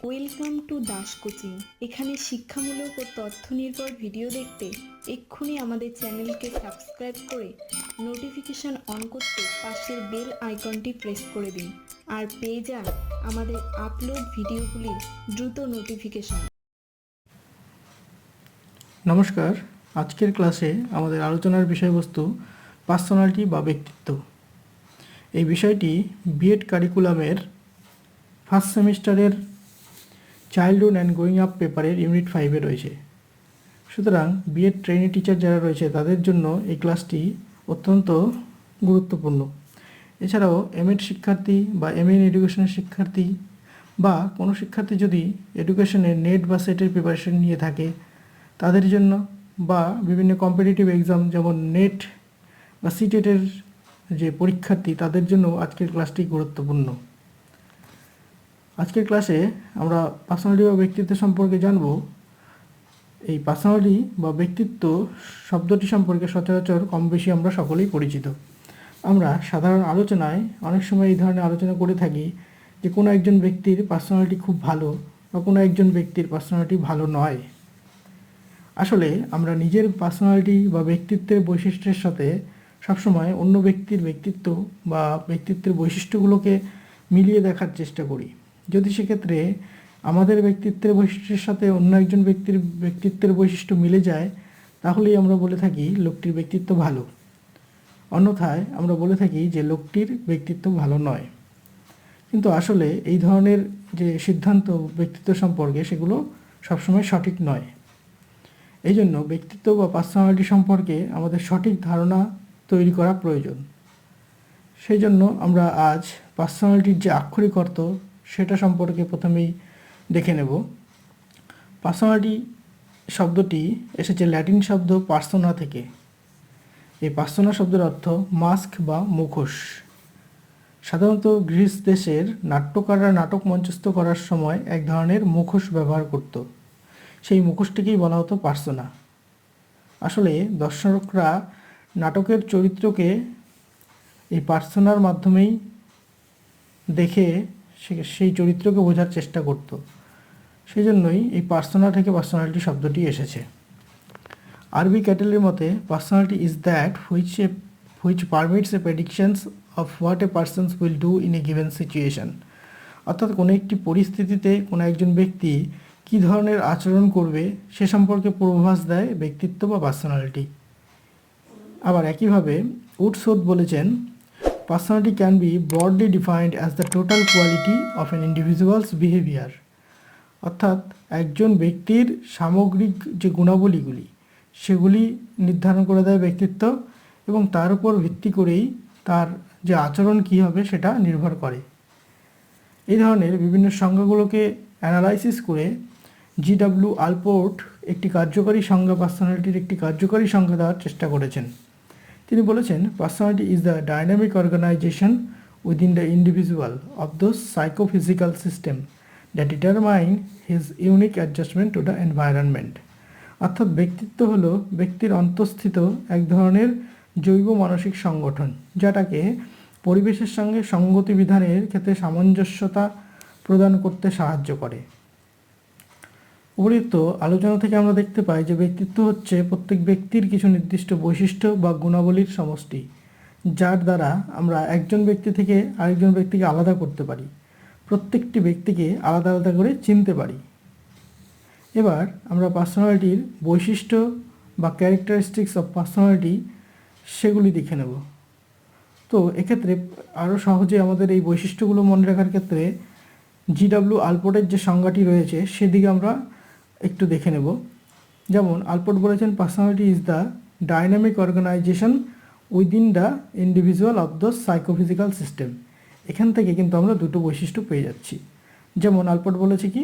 Welcome to Das coaching এখানে শিক্ষামূলক ও তথ্য নির্ভর ভিডিও দেখতে এক্ষুনি আমাদের চ্যানেলকে সাবস্ক্রাইব করে নোটিফিকেশন অন করতে পাশের বেল আইকনটি প্রেস করে দিন আর পেয়ে যান আমাদের আপলোড ভিডিওগুলির দ্রুত নোটিফিকেশন। নমস্কার, আজকের ক্লাসে আমাদের আলোচনার বিষয়বস্তু পার্সোনালিটি বা ব্যক্তিত্ব। এই বিষয়টি বিএড কারিকুলামের ফার্স্ট সেমিস্টারের চাইল্ডহুড অ্যান্ড গোয়িং আপ পেপারের ইউনিট ফাইভে রয়েছে। সুতরাং বিএড ট্রেনি টিচার যারা রয়েছে, তাদের জন্য এই ক্লাসটি অত্যন্ত গুরুত্বপূর্ণ। এছাড়াও এমএড শিক্ষার্থী বা এম ইন এডুকেশনের শিক্ষার্থী বা কোনো শিক্ষার্থী যদি এডুকেশনের নেট বা সেটের প্রিপারেশন নিয়ে থাকে, তাদের জন্য বা বিভিন্ন কম্পিটিটিভ এক্সাম যেমন নেট বা সিটেটের যে পরীক্ষার্থী, তাদের জন্য আজকের ক্লাসটি গুরুত্বপূর্ণ। আজকের ক্লাসে আমরা পার্সোনালিটি বা ব্যক্তিত্ব সম্পর্কে জানব। এই পার্সোনালিটি বা ব্যক্তিত্ব শব্দটি সম্পর্কে সচরাচর কম বেশি আমরা সকলেই পরিচিত। আমরা সাধারণ আলোচনায় অনেক সময় এই ধরনের আলোচনা করে থাকি যে কোনো একজন ব্যক্তির পার্সোনালিটি খুব ভালো বা কোনো একজন ব্যক্তির পার্সোনালিটি ভালো নয়। আসলে আমরা নিজের পার্সোনালিটি বা ব্যক্তিত্বের বৈশিষ্ট্যের সাথে সবসময় অন্য ব্যক্তির ব্যক্তিত্ব বা ব্যক্তিত্বের বৈশিষ্ট্যগুলোকে মিলিয়ে দেখার চেষ্টা করি। যদি সেক্ষেত্রে আমাদের ব্যক্তিত্বের বৈশিষ্ট্যের সাথে অন্য একজন ব্যক্তির ব্যক্তিত্বের বৈশিষ্ট্য মিলে যায়, তাহলেই আমরা বলে থাকি লোকটির ব্যক্তিত্ব ভালো। অন্যথায় আমরা বলে থাকি যে লোকটির ব্যক্তিত্ব ভালো নয়। কিন্তু আসলে এই ধরনের যে সিদ্ধান্ত ব্যক্তিত্ব সম্পর্কে সেগুলো সবসময় সঠিক নয়। এই জন্য ব্যক্তিত্ব বা পার্সোনালিটি সম্পর্কে আমাদের সঠিক ধারণা তৈরি করা প্রয়োজন। সেই জন্য আমরা আজ পার্সোনালিটির যে আক্ষরিক অর্থ সেটা সম্পর্কে প্রথমেই দেখে নেব। পার্সোনালিটি শব্দটি এসেছে ল্যাটিন শব্দ পার্সোনা থেকে। এই পার্সোনা শব্দের অর্থ মাস্ক বা মুখোশ। সাধারণত গ্রিস দেশের নাট্যকাররা নাটক মঞ্চস্থ করার সময় এক ধরনের মুখোশ ব্যবহার করত। সেই মুখোশটিকেই বলা হতো পার্সোনা। আসলে দর্শকরা নাটকের চরিত্রকে এই পার্সোনার মাধ্যমেই দেখে সেই চরিত্রকে বোঝার চেষ্টা করত। সেই জন্যই এই পার্সোনা থেকে পার্সোনালিটি শব্দটি এসেছে। আরবি ক্যাটেলের মতে personality is that which a which permits a predictions of what a persons will do in a given situation অর্থাৎ কোনো একটি পরিস্থিতিতে কোনো একজন ব্যক্তি কী ধরনের আচরণ করবে, সে সম্পর্কে পূর্বাভাস দেয় ব্যক্তিত্ব বা পার্সোনালিটি আবার একইভাবে উডসোদ বলেছেন personality can be broadly defined as the total quality of an individuals behaviour অর্থাৎ একজন ব্যক্তির সামগ্রিক যে গুণাবলীগুলি, সেগুলি নির্ধারণ করে দেয় ব্যক্তিত্ব এবং তার উপর ভিত্তি করেই তার যে আচরণ কী হবে সেটা নির্ভর করে। এই ধরনের বিভিন্ন সংজ্ঞাগুলোকে অ্যানালাইসিস করে জিডাব্লিউ আলপোর্ট একটি কার্যকরী সংজ্ঞা, পার্সোনালিটির একটি কার্যকরী সংজ্ঞা দেওয়ার চেষ্টা করেছেন। তিনি বলেছেন personality is the dynamic organisation within the individual of the psychophysical system the determine his unique adjustment to the environment অর্থাৎ ব্যক্তিত্ব হল ব্যক্তির অন্তঃস্থিত এক ধরনের জৈব মানসিক সংগঠন, যেটাকে পরিবেশের সঙ্গে সঙ্গতি বিধানের ক্ষেত্রে সামঞ্জস্যতা প্রদান করতে সাহায্য করে। উপরিউক্ত আলোচনা থেকে আমরা দেখতে পাই যে ব্যক্তিত্ব হচ্ছে প্রত্যেক ব্যক্তির কিছু নির্দিষ্ট বৈশিষ্ট্য বা গুণাবলীর সমষ্টি, যার দ্বারা আমরা একজন ব্যক্তি থেকে আরেকজন ব্যক্তিকে আলাদা করতে পারি, প্রত্যেকটি ব্যক্তিকে আলাদা আলাদা করে চিনতে পারি। এবার আমরা পার্সোনালিটির বৈশিষ্ট্য বা ক্যারেক্টারিস্টিক্স অফ পার্সোনালিটি সেগুলি দেখে নেব। তো এক্ষেত্রে আরও সহজে আমাদের এই বৈশিষ্ট্যগুলো মনে রাখার ক্ষেত্রে জিডাব্লিউ আলপোর্টের যে সংজ্ঞাটি রয়েছে সেদিকে আমরা একটু দেখে নেব। যেমন, আলপোর্ট বলেছেন personality is the dynamic organisation within the individual of the psychophysical system এখান থেকে কিন্তু আমরা দুটো বৈশিষ্ট্য পেয়ে যাচ্ছি। যেমন, আলপোর্ট বলেছে কি,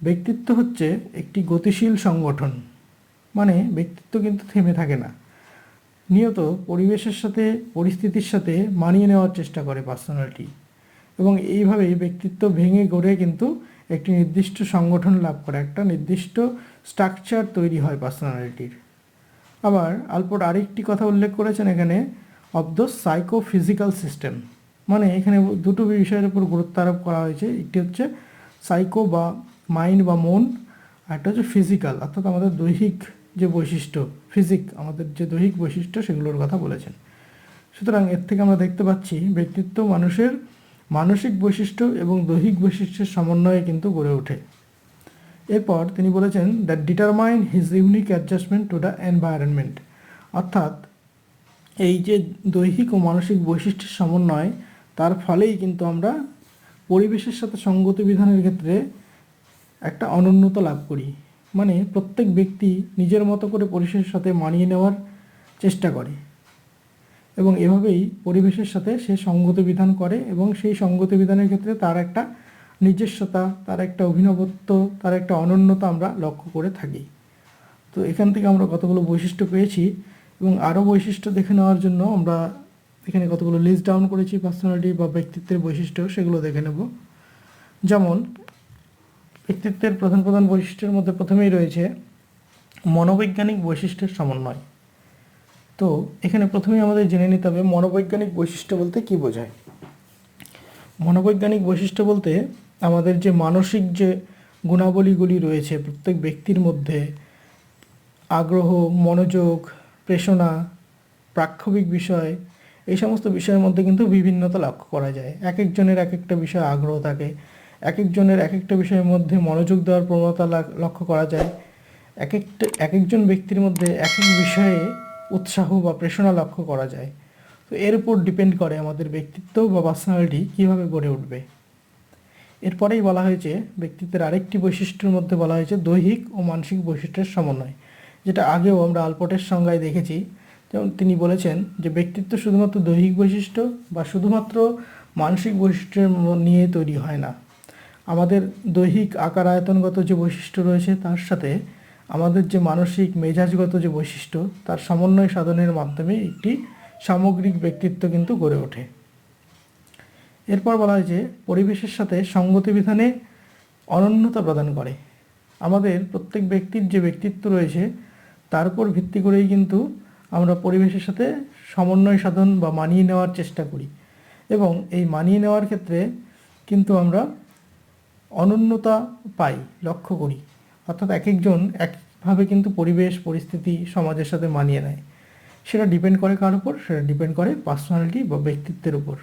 ব্যক্তিত্ব হচ্ছে একটি গতিশীল সংগঠন। মানে ব্যক্তিত্ব কিন্তু থেমে থাকে না। নিয়ত পরিবেশের সাথে, পরিস্থিতির সাথে মানিয়ে নেওয়ার চেষ্টা করে পার্সোনালিটি এবং এইভাবেই ব্যক্তিত্ব ভেঙে গড়ে কিন্তু একটি নির্দিষ্ট সংগঠন লাভ করে। একটা নির্দিষ্ট স্ট্রাকচার তৈরি হয় পার্সোনালিটির আবার আলপোর্ট আরেকটি কথা উল্লেখ করেছেন এখানে of the psychophysical system মানে এখানে দুটো বিষয়ের উপর গুরুত্ব আরোপ করা হয়েছে। একটি হচ্ছে সাইকো বা মাইন্ড বা মন একটা হচ্ছে ফিজিক্যাল অর্থাৎ আমাদের দৈহিক যে বৈশিষ্ট্য ফিজিক আমাদের যে দৈহিক বৈশিষ্ট্য সেগুলোর কথা বলেছেন। সুতরাং এর থেকে আমরা দেখতে পাচ্ছি ব্যক্তিত্ব মানুষের মানসিক বৈশিষ্ট্য এবং দৈহিক বৈশিষ্ট্যের সমন্বয়ে কিন্তু গড়ে ওঠে। এরপর তিনি বলেছেন that determine his unique adjustment to the environment অর্থাৎ এই যে দৈহিক ও মানসিক বৈশিষ্ট্যের সমন্বয়, তার ফলেই কিন্তু আমরা পরিবেশের সাথে সঙ্গতি বিধানের ক্ষেত্রে একটা অনন্যতা লাভ করি। মানে প্রত্যেক ব্যক্তি নিজের মতো করে পরিবেশের সাথে মানিয়ে নেওয়ার চেষ্টা করে। এবং এভাবেই পরিবেশের সাথে সে সঙ্গতি বিধান করে এবং সেই সঙ্গতি বিধানের ক্ষেত্রে তার একটা নিজস্বতা, তার একটা অভিনবত্ব, তার একটা অনন্যতা আমরা লক্ষ্য করে থাকি। তো এখান থেকে আমরা কতগুলো বৈশিষ্ট্য পেয়েছি এবং আরও বৈশিষ্ট্য দেখে নেওয়ার জন্য আমরা এখানে কতগুলো লিস্ট ডাউন করেছি পার্সোনালিটি বা ব্যক্তিত্বের বৈশিষ্ট্য, সেগুলো দেখে নেব। যেমন, ব্যক্তিত্বের প্রধান প্রধান বৈশিষ্ট্যের মধ্যে প্রথমেই রয়েছে মনোবৈজ্ঞানিক বৈশিষ্ট্যের সমন্বয়। তো এখানে প্রথমেই আমাদের জেনে নিতে হবে মনোবৈজ্ঞানিক বৈশিষ্ট্য বলতে কী বোঝায়? মনোবৈজ্ঞানিক বৈশিষ্ট্য বলতে আমাদের যে মানসিক যে গুণাবলীগুলি রয়েছে প্রত্যেক ব্যক্তির মধ্যে, আগ্রহ, মনোযোগ, প্রেষণা, প্রাক্ষবিক বিষয়, এই সমস্ত বিষয়ের মধ্যে কিন্তু বিভিন্নতা লক্ষ্য করা যায়। এক একজনের এক একটা বিষয়ে আগ্রহ থাকে এক একজনের এক একটা বিষয়ের মধ্যে মনোযোগ দেওয়ার প্রবণতা লক্ষ্য করা যায়। এক একটা এক একজন ব্যক্তির মধ্যে এক এক বিষয়ে উৎসাহ বা প্রেষণা লক্ষ্য করা যায়। তো এর উপর ডিপেন্ড করে আমাদের ব্যক্তিত্ব বা পার্সোনালিটি কীভাবে গড়ে উঠবে। এরপরেই বলা হয়েছে, ব্যক্তিত্বের আরেকটি বৈশিষ্ট্যের মধ্যে বলা হয়েছে দৈহিক ও মানসিক বৈশিষ্ট্যের সমন্বয়। যেটা আগেও আমরা আলপটের সংজ্ঞায় দেখেছি। যেমন তিনি বলেছেন যে ব্যক্তিত্ব শুধুমাত্র দৈহিক বৈশিষ্ট্য বা শুধুমাত্র মানসিক বৈশিষ্ট্যের নিয়ে তৈরি হয় না। আমাদের দৈহিক আকার আয়তনগত যে বৈশিষ্ট্য রয়েছে তার সাথে আমাদের যে মানসিক মেজাজগত যে বৈশিষ্ট্য, তার সমন্বয় সাধনের মাধ্যমে একটি সামগ্রিক ব্যক্তিত্ব কিন্তু গড়ে ওঠে। এরপর বলা হয় যে, পরিবেশের সাথে সঙ্গতি বিধানে অনন্যতা প্রদান করে। আমাদের প্রত্যেক ব্যক্তির যে ব্যক্তিত্ব রয়েছে, তার উপর ভিত্তি করেই কিন্তু আমরা পরিবেশের সাথে সমন্বয় সাধন বা মানিয়ে নেওয়ার চেষ্টা করি। এবং এই মানিয়ে নেওয়ার ক্ষেত্রে কিন্তু আমরা অনন্যতা পাই, লক্ষ্য করি। অর্থাৎ এক একজন একভাবে কিন্তু পরিবেশ, পরিস্থিতি সমাজের সাথে মানিয়ে নেয়। সেটা ডিপেন্ড করে কার উপর? সেটা ডিপেন্ড করে পার্সোনালিটি বা ব্যক্তিত্বের উপর।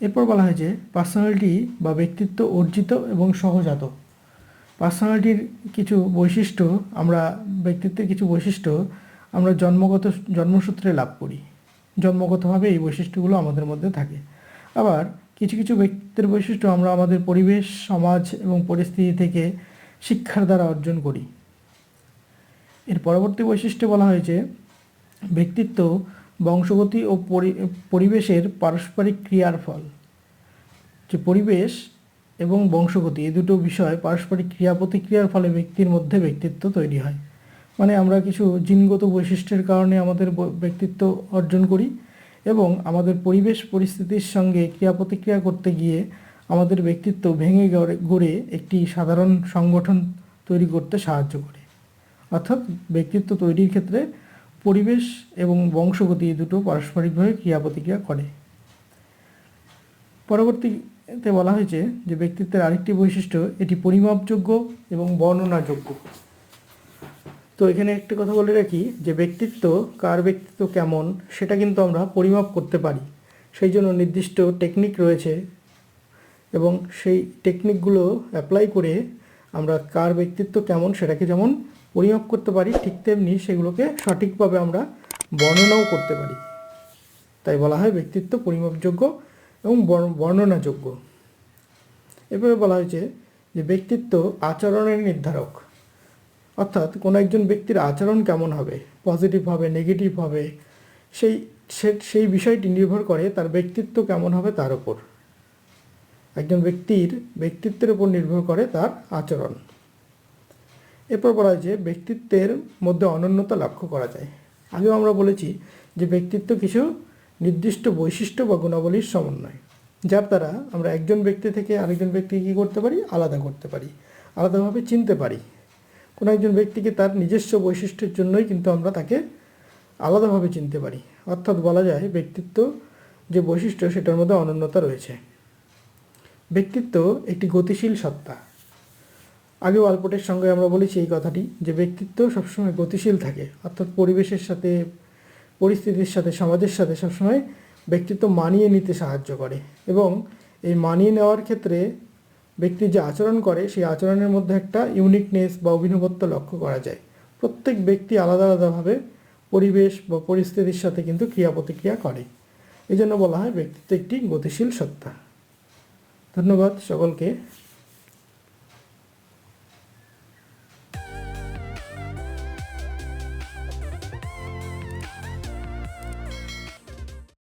এরপর বলা হয়েছে পার্সোনালিটি বা ব্যক্তিত্ব অর্জিত এবং সহজাত। পার্সোনালিটির কিছু বৈশিষ্ট্য আমরা, ব্যক্তিত্বের কিছু বৈশিষ্ট্য আমরা জন্মগত, জন্মসূত্রে লাভ করি। জন্মগতভাবে এই বৈশিষ্ট্যগুলো আমাদের মধ্যে থাকে। আবার কিছু কিছু ব্যক্তিত্বের বৈশিষ্ট্য আমরা আমাদের পরিবেশ, সমাজ এবং পরিস্থিতি থেকে শিক্ষার দ্বারা অর্জন করি। এর পরবর্তী বৈশিষ্ট্য বলা হয়েছে, ব্যক্তিত্ব বংশগতি ও পরি- পরিবেশের পারস্পরিক ক্রিয়ার ফল। যে পরিবেশ এবং বংশগতি, এই দুটো বিষয় পারস্পরিক ক্রিয়া প্রতিক্রিয়ার ফলে ব্যক্তির মধ্যে ব্যক্তিত্ব তৈরি হয়। মানে আমরা কিছু জিনগত বৈশিষ্ট্যের কারণে আমাদের ব্যক্তিত্ব অর্জন করি এবং আমাদের পরিবেশ পরিস্থিতির সঙ্গে ক্রিয়া প্রতিক্রিয়া করতে গিয়ে আমাদের ব্যক্তিত্ব ভেঙে গড়ে একটি সাধারণ সংগঠন তৈরি করতে সাহায্য করে। অর্থাৎ ব্যক্তিত্ব তৈরির ক্ষেত্রে পরিবেশ এবং বংশগতি দুটো পারস্পরিকভাবে ক্রিয়া প্রতিক্রিয়া করে। পরবর্তীতে বলা হয়েছে যে ব্যক্তিত্বের আরেকটি বৈশিষ্ট্য, এটি পরিমাপযোগ্য এবং বর্ণনাযোগ্য। তো এখানে একটা কথা বলে রাখি যে ব্যক্তিত্ব কার ব্যক্তিত্ব কেমন, সেটা কিন্তু আমরা পরিমাপ করতে পারি। সেই জন্য নির্দিষ্ট টেকনিক রয়েছে এবং সেই টেকনিকগুলো অ্যাপ্লাই করে আমরা কার ব্যক্তিত্ব কেমন, সেটাকে যেমন পরিমাপ করতে পারি, ঠিক তেমনি সেগুলোকে সঠিকভাবে আমরা বর্ণনাও করতে পারি। তাই বলা হয় ব্যক্তিত্ব পরিমাপযোগ্য এবং বর্ণ- বর্ণনাযোগ্য। এভাবে বলা হয়েছে যে ব্যক্তিত্ব আচরণের নির্ধারক। অর্থাৎ কোনো একজন ব্যক্তির আচরণ কেমন হবে পজিটিভ হবে নেগেটিভ হবে, সেই সেই বিষয়টি নির্ভর করে তার ব্যক্তিত্ব কেমন হবে তার উপর। একজন ব্যক্তির ব্যক্তিত্বের উপর নির্ভর করে তার আচরণ। এরপর বলা হয়েছে, ব্যক্তিত্বের মধ্যে অনন্যতা লক্ষ্য করা যায়। আগেও আমরা বলেছি যে ব্যক্তিত্ব কিছু নির্দিষ্ট বৈশিষ্ট্য বা গুণাবলীর সমন্বয়, যার দ্বারা আমরা একজন ব্যক্তি থেকে আরেকজন ব্যক্তিকে কী করতে পারি? আলাদা করতে পারি, আলাদাভাবে চিনতে পারি। কোনো একজন ব্যক্তিকে তার নিজস্ব বৈশিষ্ট্যের জন্যই কিন্তু আমরা তাকে আলাদাভাবে চিনতে পারি। অর্থাৎ বলা যায় ব্যক্তিত্ব যে বৈশিষ্ট্য, সেটার মধ্যে অনন্যতা রয়েছে। ব্যক্তিত্ব একটি গতিশীল সত্তা। আগে অল্পটের সঙ্গে আমরা বলেছি এই কথাটি যে ব্যক্তিত্ব সবসময় গতিশীল থাকে, অর্থাৎ পরিবেশের সাথে, পরিস্থিতির সাথে, সমাজের সাথে সবসময় ব্যক্তিত্ব মানিয়ে নিতে সাহায্য করে এবং এই মানিয়ে নেওয়ার ক্ষেত্রে ব্যক্তি যে আচরণ করে সেই আচরণের মধ্যে একটা ইউনিকনেস বা অভিনবত্ব লক্ষ্য করা যায়। প্রত্যেক ব্যক্তি আলাদা আলাদাভাবে পরিবেশ বা পরিস্থিতির সাথে কিন্তু ক্রিয়া প্রতিক্রিয়া করে। এই জন্য বলা হয় ব্যক্তিত্ব একটি গতিশীল সত্তা। ধন্যবাদ সকলকে